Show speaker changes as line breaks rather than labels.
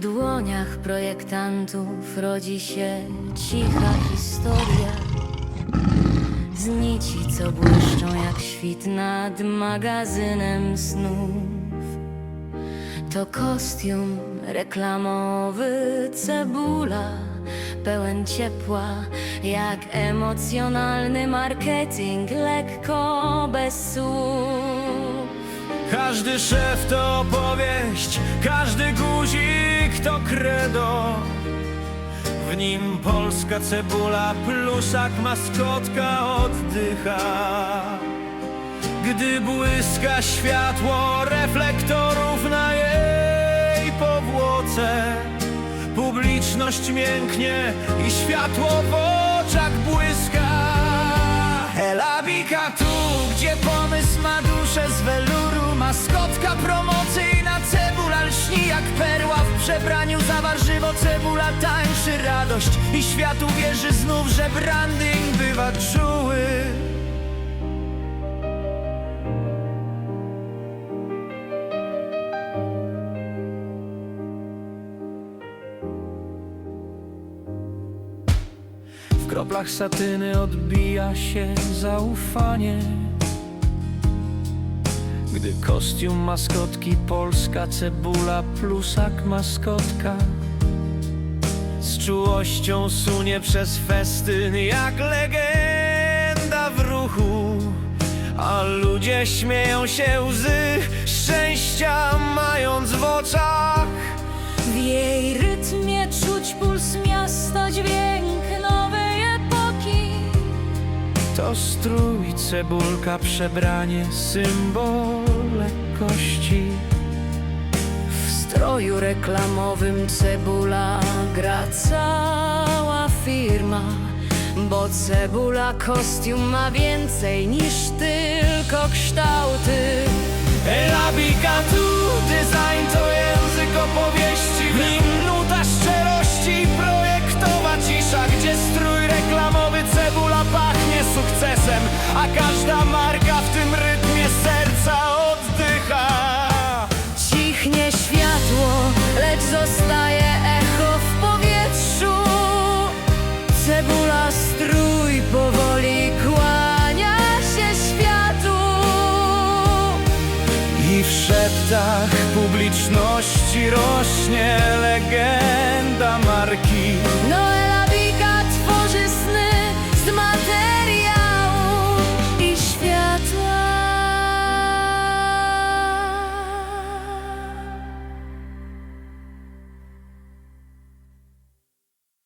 dłoniach projektantów rodzi się cicha historia. Z nici, co błyszczą jak świt nad magazynem snów. To kostium reklamowy, cebula, pełen ciepła, jak emocjonalny marketing, lekko bez słów.
Każdy szef to opowieść, każdy guzik to credo. W nim polska cebula, plusak, maskotka oddycha. Gdy błyska światło reflektorów na jej powłoce, publiczność mięknie i światło w oczach błyska. Elabika tu, gdzie pomysł ma duszę z weluru Maskotka promocyjna, przebraniu za warzywo cebula tańczy radość. I świat uwierzy znów, że branding bywa czuły. W kroplach satyny odbija się zaufanie Gdy kostium maskotki polska cebula plusak maskotka. Z czułością sunie przez festyn jak legenda w ruchu. A ludzie śmieją się łzy szczęścia mając w oczach.
W jej rytmie czuć puls miasta, dźwięk nowej epoki.
To strój, cebulka, przebranie, symbol lekkości.
W stroju reklamowym cebula gra cała firma. Bo cebula kostium ma więcej niż tylko kształty.
Elabika tu, design to język opowieści W nim nuta szczerości i projektowa cisza Gdzie strój reklamowy cebula pachnie sukcesem A każda marka w tym rytmie publiczności rośnie legenda